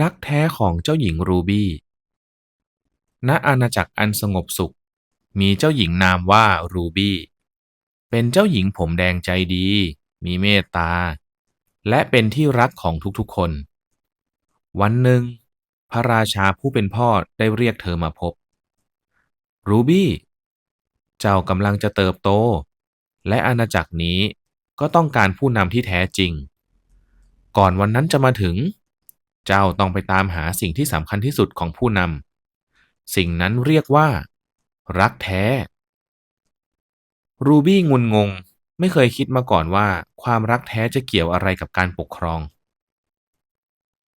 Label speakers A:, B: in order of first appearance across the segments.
A: รักแท้ของเจ้าหญิงรูบี้ ณ อาณาจักรอันสงบสุข มีเจ้าหญิงนามว่ารูบี้ เป็นเจ้าหญิงผมแดงใจดี มีเมตตา และเป็นที่รักของทุกๆคน วันหนึ่ง พระราชาผู้เป็นพ่อได้เรียกเธอมาพบ รูบี้ เจ้ากำลังจะเติบโต และอาณาจักรนี้ก็ต้องการผู้นำที่แท้จริง ก่อนวันนั้นจะมาถึง เจ้าต้องไปตามหาสิ่งที่สำคัญที่สุดของผู้นำสิ่งนั้นเรียกว่า รักแท้ รูบี้งุนงง ไม่เคยคิดมาก่อนว่า ความรักแท้จะเกี่ยวอะไรกับการปกครอง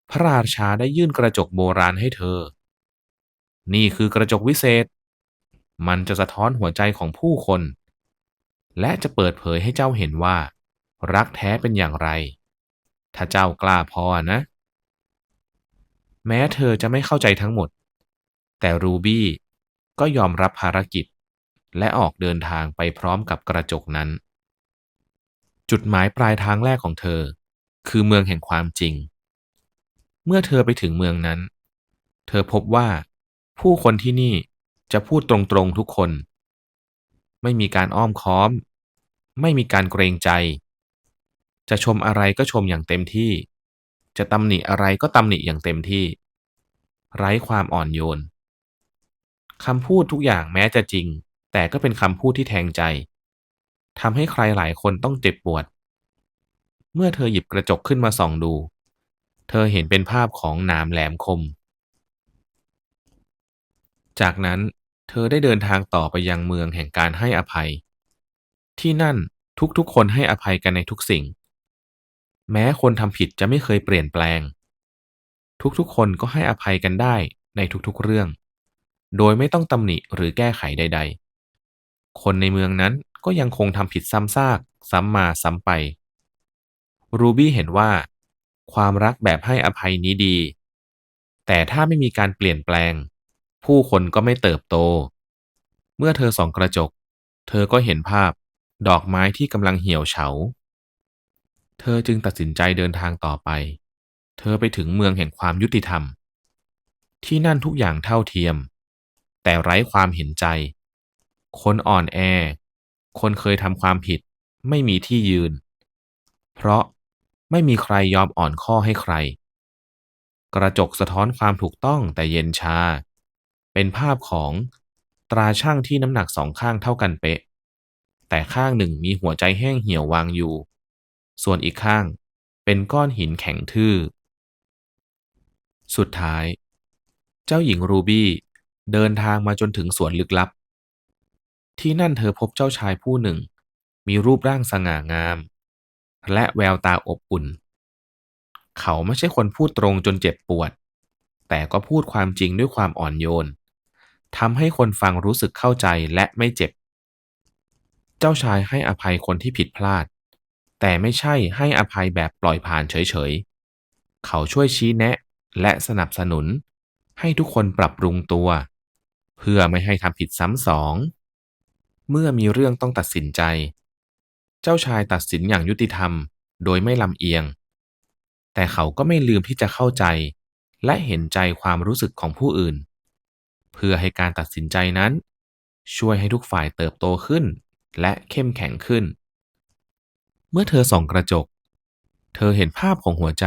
A: พระราชาได้ยื่นกระจกโบราณให้เธอ นี่คือกระจกวิเศษ มันจะสะท้อนหัวใจของผู้คน และจะเปิดเผยให้เจ้าเห็นว่า รักแท้เป็นอย่างไร ถ้าเจ้ากล้าพอนะ แม้เธอจะไม่เข้าใจทั้งหมด แต่รูบี้ก็ยอมรับภารกิจ และออกเดินทางไปพร้อมกับกระจกนั้น จุดหมายปลายทางแรกของเธอ คือเมืองแห่งความจริง เมื่อเธอไปถึงเมืองนั้น เธอพบว่าผู้คนที่นี่จะพูดตรงๆทุกคน ไม่มีการอ้อมค้อม ไม่มีการเกรงใจ จะชมอะไรก็ชมอย่างเต็มที่ จะตำหนิอะไรก็ตำหนิอย่างเต็มที่ ไร้ความอ่อนโยนคำพูดทุกอย่างแม้จะจริง แต่ก็เป็นคำพูดที่แทงใจทำให้ใครหลายคนต้องเจ็บปวด เมื่อเธอหยิบกระจกขึ้นมาส่องดู เธอเห็นเป็นภาพของหนามแหลมคม จากนั้นเธอได้เดินทางต่อไปยังเมืองแห่งการให้อภัย ที่นั่นทุกๆคนให้อภัยกันในทุกสิ่ง แม้คนทำผิดจะไม่เคยเปลี่ยนแปลง ทุกๆ คนก็ให้อภัยกันได้ในทุกๆ เรื่อง โดยไม่ต้องตำหนิหรือแก้ไขใด ๆ คนในเมืองนั้นก็ยังคงทำผิดซ้ำซาก ซ้ำมาซ้ำไป รูบี้เห็นว่า ความรักแบบให้อภัยนี้ดี แต่ถ้าไม่มีการเปลี่ยนแปลง ผู้คนก็ไม่เติบโต เมื่อเธอส่องกระจก เธอก็เห็นภาพดอกไม้ที่กำลังเหี่ยวเฉา เธอจึงตัดสินใจเดินทางต่อไป เธอไปถึงเมืองแห่งความยุติธรรม ที่นั่นทุกอย่างเท่าเทียม แต่ไร้ความเห็นใจ คนอ่อนแอ คนเคยทำความผิดไม่มีที่ยืน เพราะไม่มีใครยอมอ่อนข้อให้ใคร กระจกสะท้อนความถูกต้องแต่เย็นชา เป็นภาพของตราช่างที่น้ำหนักสองข้างเท่ากันเป๊ะ แต่ข้างหนึ่งมีหัวใจแห้งเหี่ยววางอยู่ ส่วนอีกข้างเป็นก้อนหินแข็งทื่อ สุดท้าย เจ้าหญิงรูบี้เดินทางมาจนถึงสวนลึกลับ ที่นั่นเธอพบเจ้าชายผู้หนึ่ง มีรูปร่างสง่างาม และแววตาอบอุ่น เขาไม่ใช่คนพูดตรงจนเจ็บปวด แต่ก็พูดความจริงด้วยความอ่อนโยนทำให้คนฟังรู้สึกเข้าใจและไม่เจ็บ เจ้าชายให้อภัยคนที่ผิดพลาด แต่ไม่ใช่ให้อภัยแบบปล่อยผ่านเฉยๆ เขาช่วยชี้แนะและสนับสนุน ให้ทุกคนปรับปรุงตัว เพื่อไม่ให้ทำผิดซ้ำสอง เมื่อมีเรื่องต้องตัดสินใจ เจ้าชายตัดสินอย่างยุติธรรมโดยไม่ลำเอียง แต่เขาก็ไม่ลืมที่จะเข้าใจ และเห็นใจความรู้สึกของผู้อื่น เพื่อให้การตัดสินใจนั้น ช่วยให้ทุกฝ่ายเติบโตขึ้น และเข้มแข็งขึ้น เมื่อเธอส่องกระจก เธอเห็นภาพของหัวใจ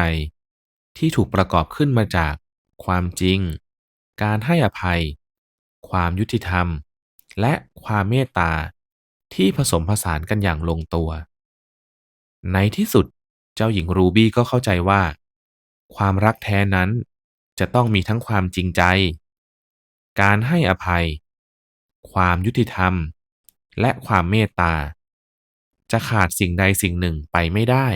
A: ที่ถูกประกอบขึ้นมาจากความจริง การให้อภัย ความยุติธรรม และความเมตตาที่ผสมผสานกันอย่างลงตัว ในที่สุดเจ้าหญิงรูบี้ก็เข้าใจว่า ความรักแท้นั้นจะต้องมีทั้งความจริงใจ การให้อภัย ความยุติธรรม และความเมตตา จะขาดสิ่งใดสิ่งหนึ่งไปไม่ได้